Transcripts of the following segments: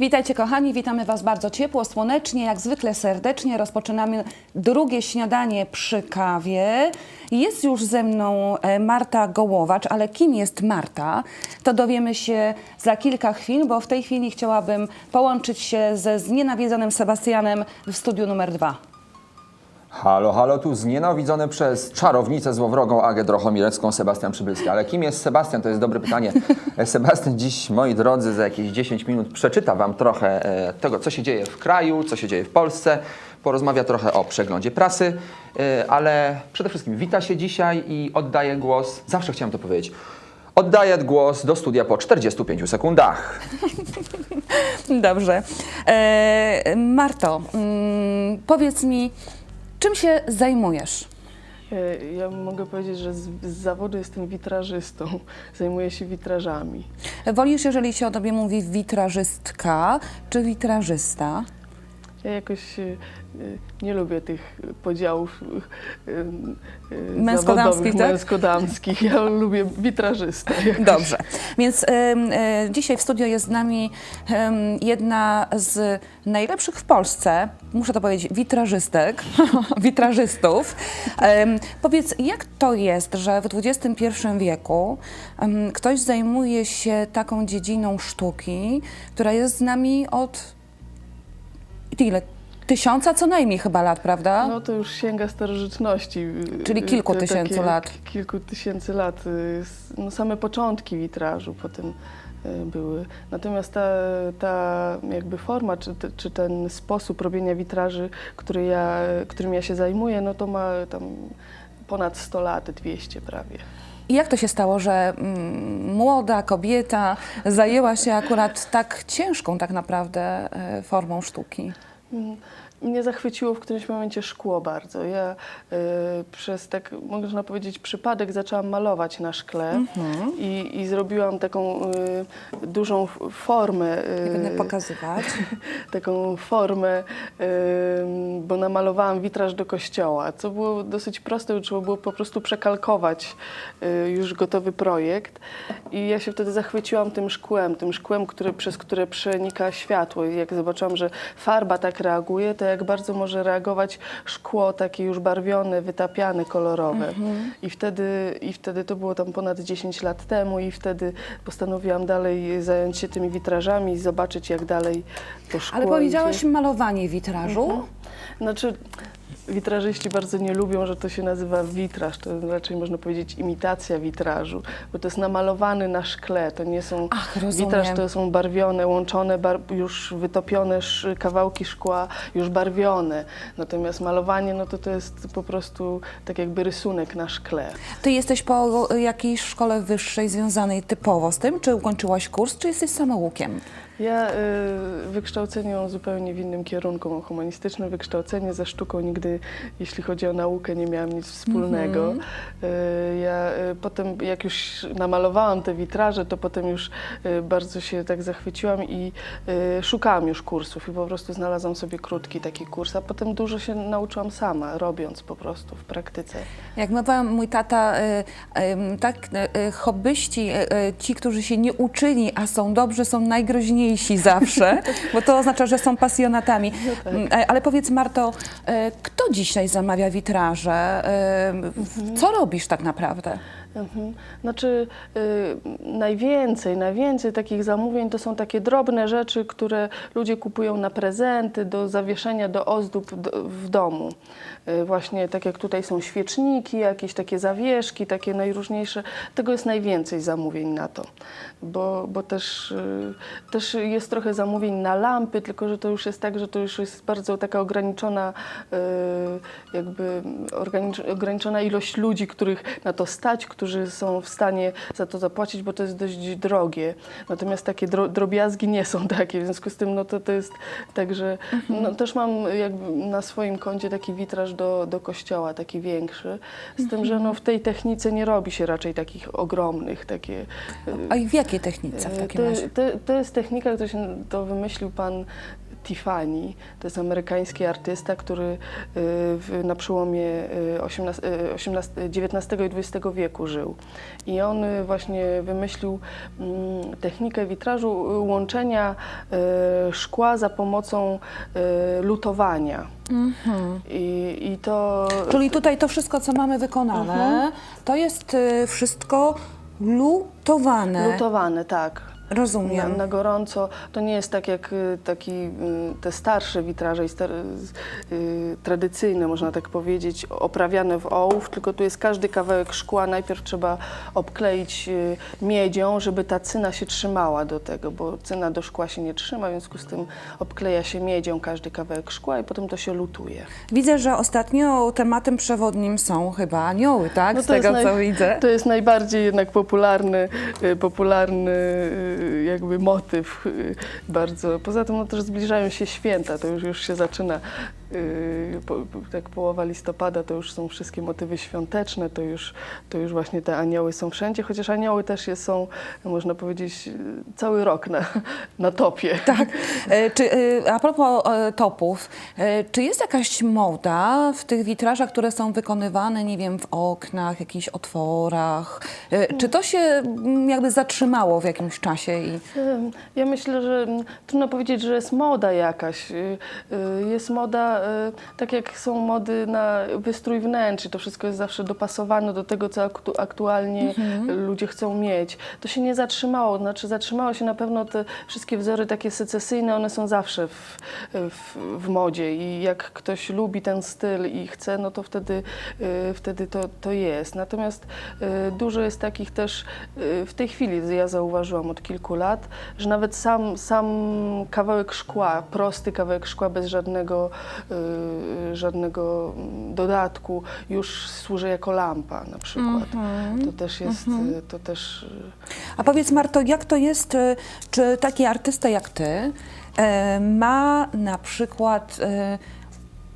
Witajcie kochani, witamy Was bardzo ciepło, słonecznie, jak zwykle serdecznie. Rozpoczynamy drugie śniadanie przy kawie. Jest już ze mną e, Marta Gołowacz, ale kim jest Marta? To dowiemy się za kilka chwil, bo w tej chwili chciałabym połączyć się ze znienawidzonym Sebastianem w studiu numer dwa. Halo, halo, tu znienawidzony przez czarownicę złowrogą Agę Drochomilecką Sebastian Przybylski. Ale kim jest Sebastian? To jest dobre pytanie. E, Sebastian dziś, moi drodzy, za jakieś 10 minut przeczyta Wam trochę e, tego, co się dzieje w kraju, co się dzieje w Polsce. Porozmawia trochę o przeglądzie prasy, e, ale przede wszystkim wita się dzisiaj i oddaję głos, zawsze chciałem to powiedzieć, oddaję głos do studia po 45 sekundach. Dobrze. Marto, mm, powiedz mi, czym się zajmujesz? E, Ja mogę powiedzieć, że z, z zawodu jestem witrażystą. Zajmuję się witrażami. Wolisz, jeżeli się o tobie mówi witrażystka czy witrażysta? Ja jakoś e, nie lubię tych podziałów e, e, Męsko-damskich, tak? męsko-damskich. Ja lubię witrażystę. jakoś. Dobrze. Więc e, dzisiaj w studio jest z nami em, jedna z najlepszych w Polsce, muszę to powiedzieć, witrażystek, witrażystów. Em, powiedz, jak to jest, że w XXI wieku em, ktoś zajmuje się taką dziedziną sztuki, która jest z nami od ile? Tysiąca co najmniej chyba lat, prawda? No to już sięga starożytności. Czyli kilku Te tysięcy takie- lat. Kilku tysięcy lat. y, No same początki witrażu potem y, były. Natomiast ta, ta jakby forma, czy, czy ten sposób robienia witraży, który ja, którym ja się zajmuję, no to ma tam ponad 100 lat, 200 prawie. I jak to się stało, że mm, młoda kobieta zajęła się akurat tak ciężką tak naprawdę e, formą sztuki? Mm, Mnie zachwyciło w którymś momencie szkło bardzo. Ja y, przez tak, można powiedzieć, przypadek zaczęłam malować na szkle Mhm. i, i zrobiłam taką y, dużą formę. y, Nie będę pokazywać. taką formę, ym, bo namalowałam witraż do kościoła, co było dosyć proste, trzeba było po prostu przekalkować y, już gotowy projekt. I ja się wtedy zachwyciłam tym szkłem, tym szkłem, który, przez które przenika światło. I jak zobaczyłam, że farba tak reaguje, to jak bardzo może reagować szkło takie już barwione, wytapiane, kolorowe. I, wtedy, I wtedy to było tam ponad 10 lat temu i wtedy postanowiłam dalej zająć się tymi witrażami i zobaczyć, jak dalej to szkło Ale powiedziałaś idzie. malowanie witrażu. Znaczy, witrażyści bardzo nie lubią, że to się nazywa witraż. To raczej można powiedzieć imitacja witrażu, bo to jest namalowany na szkle. To nie są Ach, witraż, to są barwione, łączone, bar, już wytopione sz, kawałki szkła, już barwione. Natomiast malowanie, no to to jest po prostu tak jakby rysunek na szkle. Ty jesteś po jakiejś szkole wyższej związanej typowo z tym? Czy ukończyłaś kurs, czy jesteś samoukiem? Ja y, wykształcenie mam zupełnie w innym kierunku, mam humanistyczne wykształcenie, ze sztuką nigdy, jeśli chodzi o naukę, nie miałam nic wspólnego. Y, ja y, potem, jak już namalowałam te witraże, to potem już y, bardzo się tak zachwyciłam i szukałam już kursów i po prostu znalazłam sobie krótki taki kurs, a potem dużo się nauczyłam sama, robiąc po prostu w praktyce. Jak mówił mój tata, tak, hobbyści, ci, którzy się nie uczyli, a są dobrzy, są najgroźniejsi zawsze, bo to oznacza, że są pasjonatami. Mm, e, Ale powiedz Marto, y, kto dzisiaj zamawia witraże? Co robisz tak naprawdę? Mhm. Znaczy y, najwięcej, najwięcej takich zamówień to są takie drobne rzeczy, które ludzie kupują na prezenty, do zawieszenia, do ozdób do, w domu. Y, właśnie tak jak tutaj są świeczniki, jakieś takie zawieszki, takie najróżniejsze. Tego jest najwięcej zamówień na to, bo, bo też, y, też jest trochę zamówień na lampy, tylko że to już jest tak, że to już jest bardzo taka ograniczona y, jakby organicz- ograniczona ilość ludzi, których na to stać, którzy są w stanie za to zapłacić, bo to jest dość drogie. Natomiast takie dro, drobiazgi nie są takie, w związku z tym no to, to jest tak, że no, też mam jakby na swoim koncie taki witraż do, do kościoła, taki większy, z tym, że no, w tej technice nie robi się raczej takich ogromnych, takie... A i w jakiej technice w E, takim to, razie? to, to jest technika, którą to wymyślił pan Tiffany. To jest amerykański artysta, który y, w, na przełomie y, 18, y, 18, XIX i XX wieku żył. I on y, właśnie wymyślił mm, technikę witrażu y, łączenia y, szkła za pomocą y, lutowania. I, I to. Czyli tutaj to wszystko, co mamy wykonane, Mhm. to jest y, wszystko lutowane. Lutowane, tak. Na, Rozumiem. na gorąco. To nie jest tak jak y, taki, y, te starsze witraże, star, y, tradycyjne, można tak powiedzieć, oprawiane w ołów, tylko tu jest każdy kawałek szkła. Najpierw trzeba obkleić miedzią, żeby ta cyna się trzymała do tego, bo cyna do szkła się nie trzyma, w związku z tym obkleja się miedzią każdy kawałek szkła i potem to się lutuje. Widzę, że ostatnio tematem przewodnim są chyba anioły, tak? No Z tego, co widzę. To jest najbardziej jednak popularny, popularny jakby motyw y, bardzo. Poza tym no też zbliżają się święta, to już, już się zaczyna y, po, po- tak połowa listopada, to już są wszystkie motywy świąteczne, to już, to już właśnie te anioły są wszędzie, chociaż anioły też je są, można powiedzieć, cały rok na, na topie. Tak. E, Czy, e, a propos e, topów, czy jest jakaś moda w tych witrażach, które są wykonywane, nie wiem, w oknach, jakichś otworach? Czy to się mm, jakby zatrzymało w jakimś czasie? I... Ja myślę, że trudno powiedzieć, że jest moda jakaś. Y, y, Jest moda, tak jak są mody na wystrój wnętrz, to wszystko jest zawsze dopasowane do tego, co aktu- aktualnie ludzie chcą mieć. To się nie zatrzymało, znaczy zatrzymało się na pewno te wszystkie wzory takie secesyjne, one są zawsze w, w, w modzie i jak ktoś lubi ten styl i chce, no to wtedy, y, wtedy to, to jest. Natomiast y, dużo jest takich też y, w tej chwili, ja zauważyłam od kilku lat, że nawet sam, sam kawałek szkła, prosty kawałek szkła bez żadnego, y, żadnego mm, dodatku już służy jako lampa na przykład. To też jest, y, to też... y, A powiedz Marto, jak to jest, czy taki artysta jak ty ma na przykład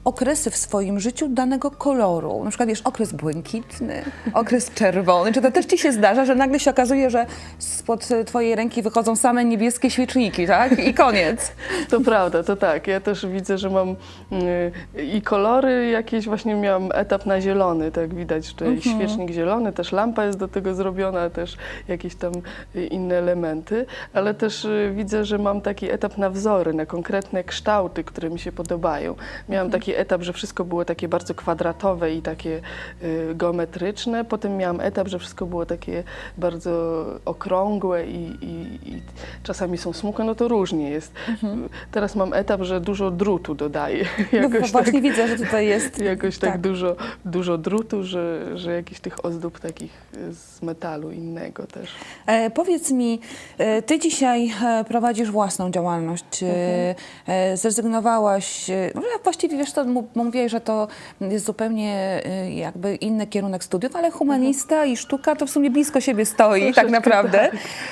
okresy w swoim życiu danego koloru? Na przykład wiesz, okres błękitny, okres czerwony. Czy to też ci się zdarza, że nagle się okazuje, że spod twojej ręki wychodzą same niebieskie świeczniki, tak? I koniec. To prawda, to tak. Ja też widzę, że mam y, i kolory jakieś, właśnie miałam etap na zielony, tak widać, że tutaj świecznik zielony, też lampa jest do tego zrobiona, też jakieś tam y, inne elementy, ale też y, widzę, że mam taki etap na wzory, na konkretne kształty, które mi się podobają. Miałam taki etap, że wszystko było takie bardzo kwadratowe i takie y, geometryczne, potem miałam etap, że wszystko było takie bardzo okrągłe i, i, i czasami są smukłe, no to różnie jest. Teraz mam etap, że dużo drutu dodaję. No, Jakoś tak, właśnie widzę, że tutaj jest. jakoś tak, tak. Dużo, dużo drutu, że, że jakichś tych ozdób takich z metalu innego też. E, powiedz mi, e, ty dzisiaj e, prowadzisz własną działalność. E, e, zrezygnowałaś, no, właściwie wiesz, to mu- mówię, że to jest zupełnie e, jakby inny kierunek studiów, ale humanista i sztuka to w sumie blisko siebie stoi tak naprawdę.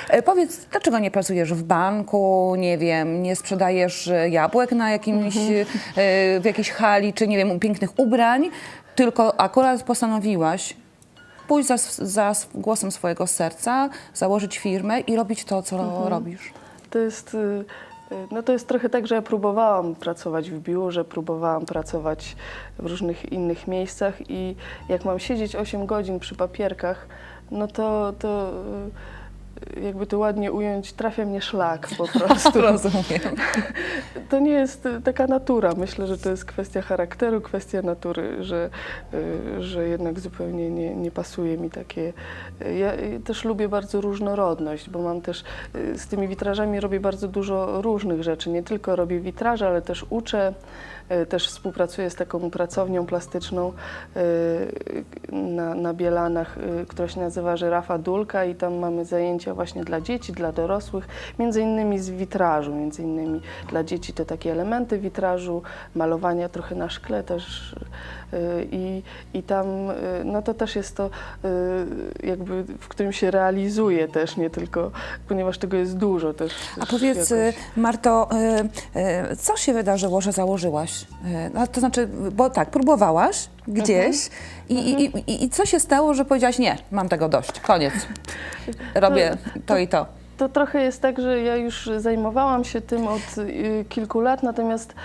E, powiedz, dlaczego nie pracujesz w banku, nie wiem, nie sprzedajesz e, jabłek na jakimś, e, w jakiejś hali, czy nie wiem, pięknych ubrań, tylko akurat postanowiłaś pójść za, za głosem swojego serca, założyć firmę i robić to, co robisz. To jest, y, y, no to jest trochę tak, że ja próbowałam pracować w biurze, próbowałam pracować w różnych innych miejscach i jak mam siedzieć 8 godzin przy papierkach, no to, to jakby to ładnie ująć, trafia mnie szlak po prostu. Rozumiem. To nie jest y, taka natura. Myślę, że to jest kwestia charakteru, kwestia natury, że, y, że jednak zupełnie nie, nie pasuje mi takie. y, Ja też lubię bardzo różnorodność, bo mam też z tymi witrażami robię bardzo dużo różnych rzeczy. Nie tylko robię witraże, ale też uczę. Y, Też współpracuję z taką pracownią plastyczną y, na, na Bielanach, y, która się nazywa Żyrafa Dulka i tam mamy zajęcia właśnie dla dzieci, dla dorosłych, między innymi z witrażu, między innymi dla dzieci to takie elementy witrażu, malowania trochę na szkle też i, i tam no to też jest to jakby, w którym się realizuje też, nie tylko, ponieważ tego jest dużo też. A też powiedz, jakoś- Marto, co się wydarzyło, że założyłaś? Y, No, to znaczy, bo tak, próbowałaś gdzieś i, i, i, i co się stało, że powiedziałaś, nie, mam tego dość, koniec, robię to i to. To trochę jest tak, że ja już zajmowałam się tym od y, kilku lat, natomiast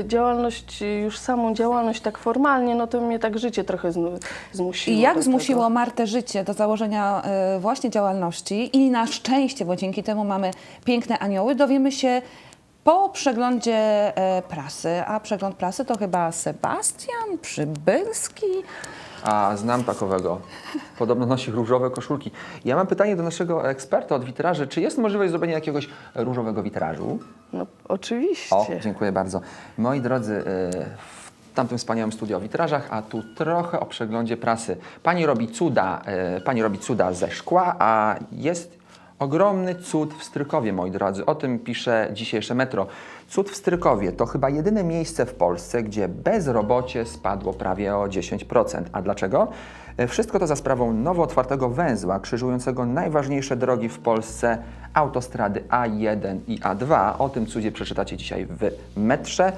y, działalność, y, już samą działalność tak formalnie, no to mnie tak życie trochę znu- zmusiło. I jak do zmusiło Tego. Martę życie do założenia e, właśnie działalności i na szczęście, bo dzięki temu mamy piękne anioły, dowiemy się po przeglądzie e, prasy, a przegląd prasy to chyba Sebastian Przybylski. A znam takowego. Podobno nosi różowe koszulki. Ja mam pytanie do naszego eksperta od witraży. Czy jest możliwość zrobienia jakiegoś różowego witrażu? No, oczywiście. O, dziękuję bardzo. Moi drodzy, y, w tamtym wspaniałym studio o witrażach, a tu trochę o przeglądzie prasy. Pani robi cuda, y, pani robi cuda ze szkła, a jest ogromny cud w Strykowie, moi drodzy. O tym pisze dzisiejsze Metro. Cud w Strykowie to chyba jedyne miejsce w Polsce, gdzie bezrobocie spadło prawie o 10%. A dlaczego? Y, Wszystko to za sprawą nowo otwartego węzła krzyżującego najważniejsze drogi w Polsce, autostrady A1 i A2. O tym cudzie przeczytacie dzisiaj w metrze.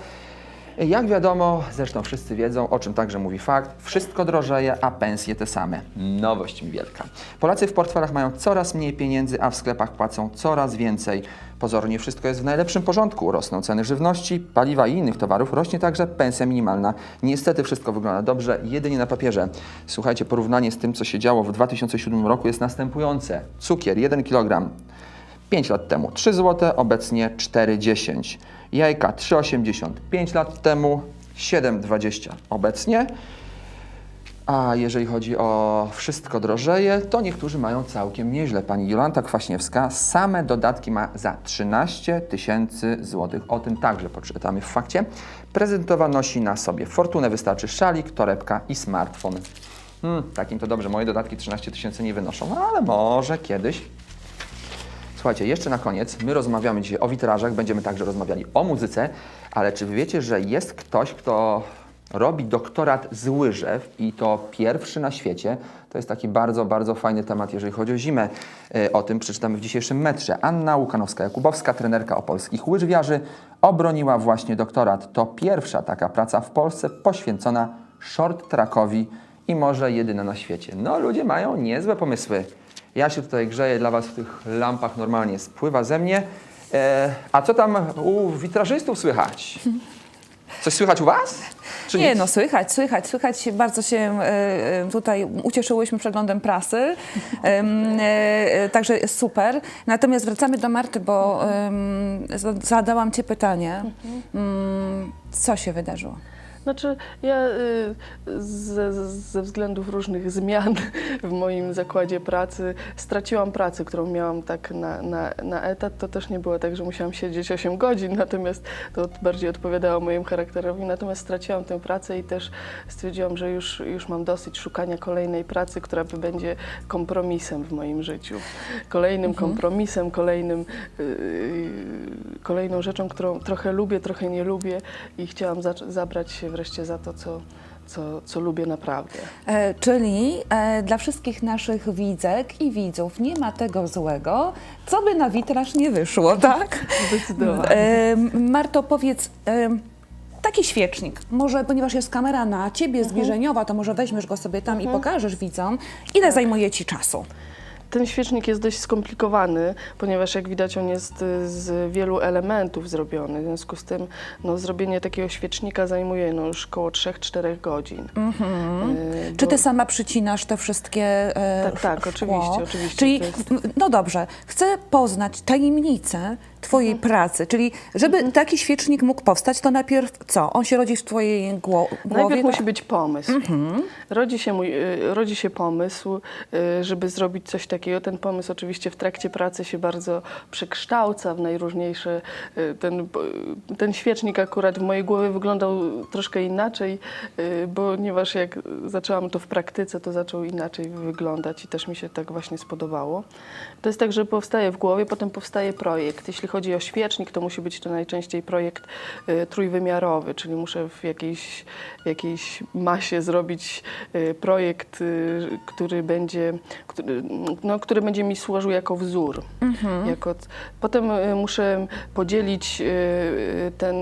Jak wiadomo, zresztą wszyscy wiedzą, o czym także mówi fakt, wszystko drożeje, a pensje te same. Nowość wielka. Polacy w portfelach mają coraz mniej pieniędzy, a w sklepach płacą coraz więcej. Pozornie wszystko jest w najlepszym porządku. Rosną ceny żywności, paliwa i innych towarów, rośnie także pensja minimalna. Niestety wszystko wygląda dobrze, jedynie na papierze. Słuchajcie, porównanie z tym, co się działo w 2007 roku jest następujące. Cukier 1 kg 5 lat temu 3 zł, obecnie 4,10. Jajka 3,80 5 lat temu, 7,20 obecnie. A jeżeli chodzi o wszystko drożeje, to niektórzy mają całkiem nieźle. Pani Jolanta Kwaśniewska same dodatki ma za 13 tysięcy złotych. O tym także poczytamy w fakcie. Prezentowa nosi na sobie fortunę, wystarczy szalik, torebka i smartfon. Hmm, takim to dobrze, moje dodatki 13 tysięcy nie wynoszą, no ale może kiedyś. Słuchajcie, jeszcze na koniec, my rozmawiamy dzisiaj o witrażach, będziemy także rozmawiali o muzyce, ale czy wiecie, że jest ktoś, kto robi doktorat z łyżew i to pierwszy na świecie? To jest taki bardzo, bardzo fajny temat, jeżeli chodzi o zimę. E, O tym przeczytamy w dzisiejszym metrze. Anna Łukanowska-Jakubowska, trenerka opolskich łyżwiarzy, obroniła właśnie doktorat. To pierwsza taka praca w Polsce poświęcona short trackowi i może jedyna na świecie. No, ludzie mają niezłe pomysły. Ja się tutaj grzeję dla Was w tych lampach, normalnie spływa ze mnie. E, a co tam u witrażystów słychać? Coś słychać u Was? Czy Nie, nic? no słychać, słychać, słychać. Bardzo się e, tutaj ucieszyłyśmy przeglądem prasy, e, e, także super. Natomiast wracamy do Marty, bo zadałam Ci pytanie, Mm, co się wydarzyło? Znaczy, ja y, ze, ze względów różnych zmian w moim zakładzie pracy straciłam pracę, którą miałam tak na, na, na etat. To też nie było tak, że musiałam siedzieć 8 godzin, natomiast to bardziej odpowiadało mojemu charakterowi. Natomiast straciłam tę pracę i też stwierdziłam, że już, już mam dosyć szukania kolejnej pracy, która będzie kompromisem w moim życiu. Kolejnym kompromisem, kolejnym, y, kolejną rzeczą, którą trochę lubię, trochę nie lubię i chciałam zabrać się wreszcie za to, co, co, co lubię naprawdę. E, czyli e, dla wszystkich naszych widzek i widzów nie ma tego złego, co by na witraż nie wyszło, tak? Zdecydowanie. E, Marto, powiedz, e, taki świecznik, może ponieważ jest kamera na ciebie zbliżeniowa, to może weźmiesz go sobie tam i pokażesz widzom, ile zajmuje ci czasu? Ten świecznik jest dość skomplikowany, ponieważ jak widać on jest y, z wielu elementów zrobiony. W związku z tym no, zrobienie takiego świecznika zajmuje no, już około 3-4 godzin. Y, Czy bo- ty sama przycinasz te wszystkie e, Tak, tak, szkło? oczywiście, oczywiście, Czyli, to jest- no dobrze, chcę poznać tajemnicę twojej Mhm. pracy, czyli żeby taki świecznik mógł powstać, to najpierw co? On się rodzi w twojej gło- głowie? Najpierw tak? musi być pomysł. Rodzi, się mój, y, rodzi się pomysł, y, żeby zrobić coś takiego. Ten pomysł oczywiście w trakcie pracy się bardzo przekształca w najróżniejsze. y, Ten, ten świecznik akurat w mojej głowie wyglądał troszkę inaczej, ponieważ jak zaczęłam to w praktyce, to zaczął inaczej wyglądać i też mi się tak właśnie spodobało. To jest tak, że powstaje w głowie, potem powstaje projekt. Jeśli chodzi chodzi o świecznik, to musi być to najczęściej projekt y, trójwymiarowy, czyli muszę w jakiejś, jakiejś masie zrobić y, projekt, y, który będzie, który, no, który będzie mi służył jako wzór. Jako, potem muszę podzielić ten,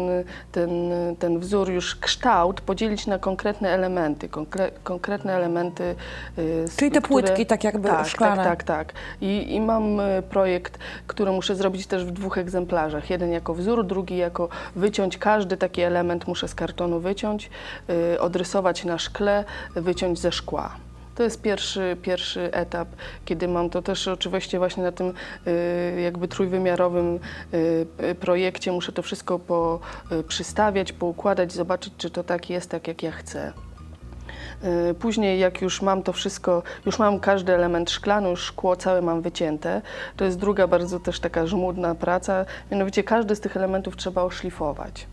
ten, ten wzór, już kształt, podzielić na konkretne elementy, konkre, konkretne elementy. Czyli te które- płytki, tak jakby tak, szklane. Tak, tak, tak. I, I mam projekt, który muszę zrobić też w dwóch egzemplarzach. Jeden jako wzór, drugi jako wyciąć każdy taki element muszę z kartonu wyciąć, y, odrysować na szkle, wyciąć ze szkła. To jest pierwszy, pierwszy etap, kiedy mam to też oczywiście właśnie na tym y, jakby trójwymiarowym y, projekcie muszę to wszystko po, przystawiać, poukładać, zobaczyć, czy to tak jest, tak jak ja chcę. Y, Później, jak już mam to wszystko, już mam każdy element szklany, już szkło całe mam wycięte, to jest druga bardzo też taka żmudna praca, mianowicie każdy z tych elementów trzeba oszlifować.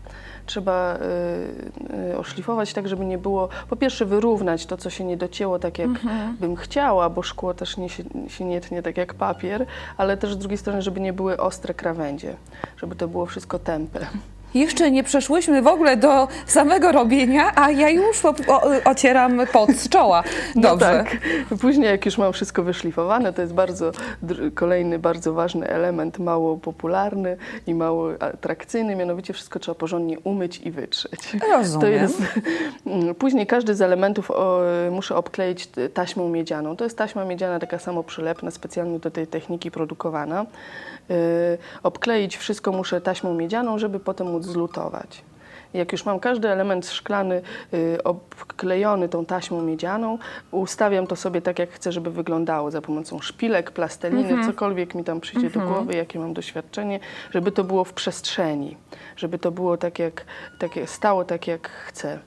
Trzeba y, y, oszlifować tak, żeby nie było, po pierwsze wyrównać to, co się nie docięło tak, jak bym chciała, bo szkło też nie się, nie tnie tak jak papier, ale też z drugiej strony, żeby nie były ostre krawędzie, żeby to było wszystko tępe. Jeszcze nie przeszłyśmy w ogóle do samego robienia, a ja już o, ocieram pot z czoła. Dobrze. No tak. Później jak już mam wszystko wyszlifowane, to jest bardzo kolejny bardzo ważny element, mało popularny i mało atrakcyjny, mianowicie wszystko trzeba porządnie umyć i wytrzeć. Rozumiem. To jest, Mm, później każdy z elementów o, muszę obkleić taśmą miedzianą. To jest taśma miedziana taka samo przylepna, specjalnie do tej techniki produkowana. Yy, obkleić wszystko muszę taśmą miedzianą, żeby potem móc zlutować. Jak już mam każdy element szklany y, obklejony tą taśmą miedzianą, ustawiam to sobie tak, jak chcę, żeby wyglądało za pomocą szpilek, plasteliny, cokolwiek mi tam przyjdzie do głowy, jakie mam doświadczenie, żeby to było w przestrzeni, żeby to było tak, jak, tak jak stało tak, jak chcę.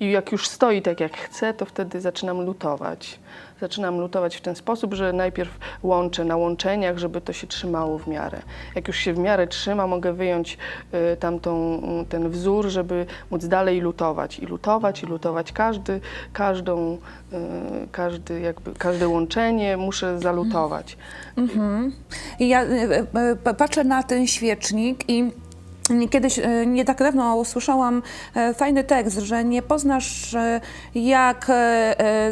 I jak już stoi tak, jak chcę, to wtedy zaczynam lutować. Zaczynam lutować w ten sposób, że najpierw łączę na łączeniach, żeby to się trzymało w miarę. Jak już się w miarę trzyma, mogę wyjąć y, tamtą, y, ten wzór, żeby móc dalej lutować. I lutować, i lutować każdy, każdą, y, każdy, jakby, każde łączenie muszę zalutować. I ja e, e, patrzę na ten świecznik i Kiedyś, e, nie tak dawno usłyszałam e, fajny tekst, że nie poznasz, e, jak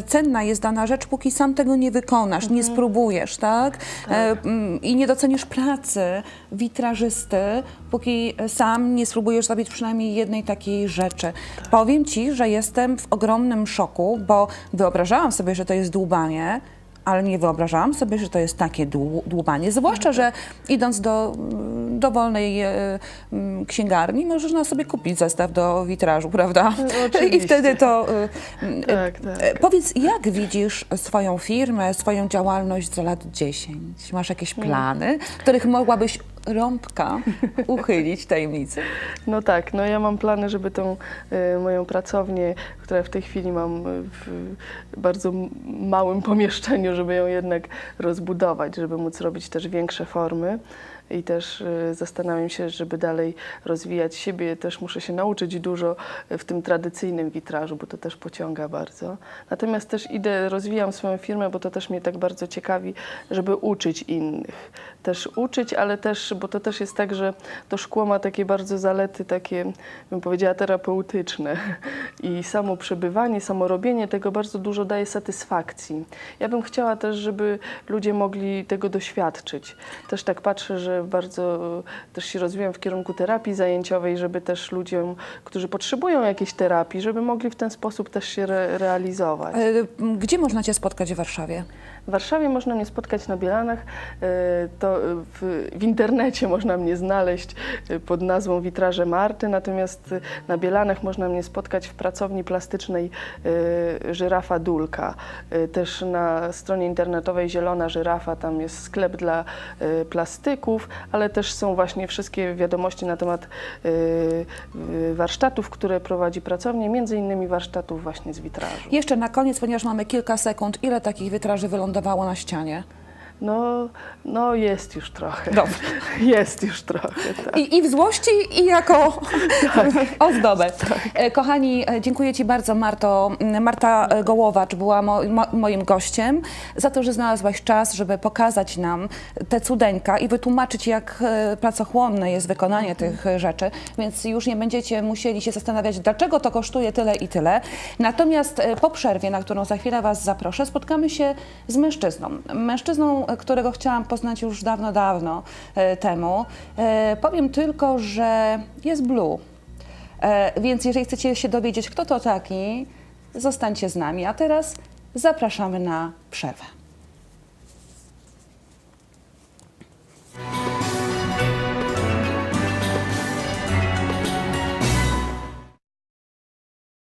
cenna jest dana rzecz, póki sam tego nie wykonasz, nie spróbujesz, tak? E, mm, I nie docenisz pracy witrażysty, póki sam nie spróbujesz zrobić przynajmniej jednej takiej rzeczy. Powiem Ci, że jestem w ogromnym szoku, bo wyobrażałam sobie, że to jest dłubanie, ale nie wyobrażałam sobie, że to jest takie dłu- dłubanie. Zwłaszcza, że idąc do mm, dowolnej e, mm, księgarni, można sobie kupić zestaw do witrażu, prawda? No, I oczywiście. wtedy to. e, mm, Tak, tak. e, Powiedz, jak widzisz swoją firmę, swoją działalność za lat 10? Masz jakieś plany, których mogłabyś rąbka uchylić tajemnicy? No tak, no ja mam plany, żeby tą e, moją pracownię, która w tej chwili mam e, w bardzo małym pomieszczeniu, żeby ją jednak rozbudować, żeby móc robić też większe formy. I też e, zastanawiam się, żeby dalej rozwijać siebie, też muszę się nauczyć dużo w tym tradycyjnym witrażu, bo to też pociąga bardzo. Natomiast też idę, rozwijam swoją firmę, bo to też mnie tak bardzo ciekawi, żeby uczyć innych. Też uczyć, ale też, bo to też jest tak, że to szkło ma takie bardzo zalety, takie bym powiedziała terapeutyczne. I samo przebywanie, samo robienie tego bardzo dużo daje satysfakcji. Ja bym chciała też, żeby ludzie mogli tego doświadczyć. Też tak patrzę, że bardzo e, też się rozwijam w kierunku terapii zajęciowej, żeby też ludziom, którzy potrzebują jakiejś terapii, żeby mogli w ten sposób też się re realizować. E, Gdzie można Cię spotkać w Warszawie? W Warszawie można mnie spotkać na Bielanach, e, to e, w, w internecie można mnie znaleźć e, pod nazwą Witraże Marty, natomiast na Bielanach można mnie spotkać w pracowni plastycznej Żyrafa Dulka. Też na stronie internetowej Zielona Żyrafa, tam jest sklep dla plastyków, ale też są właśnie wszystkie wiadomości na temat warsztatów, które prowadzi pracownia, między innymi warsztatów właśnie z witrażu. Jeszcze na koniec, ponieważ mamy kilka sekund, ile takich witraży wylądowało na ścianie? No, no jest już trochę. Dobrze. Jest już trochę, tak. I, I w złości, i jako ozdobę. E, Kochani, e, dziękuję Ci bardzo, Marto. Marta e, Gołowacz była mo, mo, moim gościem, za to, że znalazłaś czas, żeby pokazać nam te cudeńka i wytłumaczyć, jak pracochłonne jest wykonanie tych e, rzeczy, więc już nie będziecie musieli się zastanawiać, dlaczego to kosztuje tyle i tyle. Natomiast po przerwie, na którą za chwilę Was zaproszę, spotkamy się z mężczyzną. Mężczyzną, którego chciałam poznać już dawno, dawno e, temu. E, powiem tylko, że jest blue. E, więc jeżeli chcecie się dowiedzieć, kto to taki, zostańcie z nami. A teraz zapraszamy na przerwę.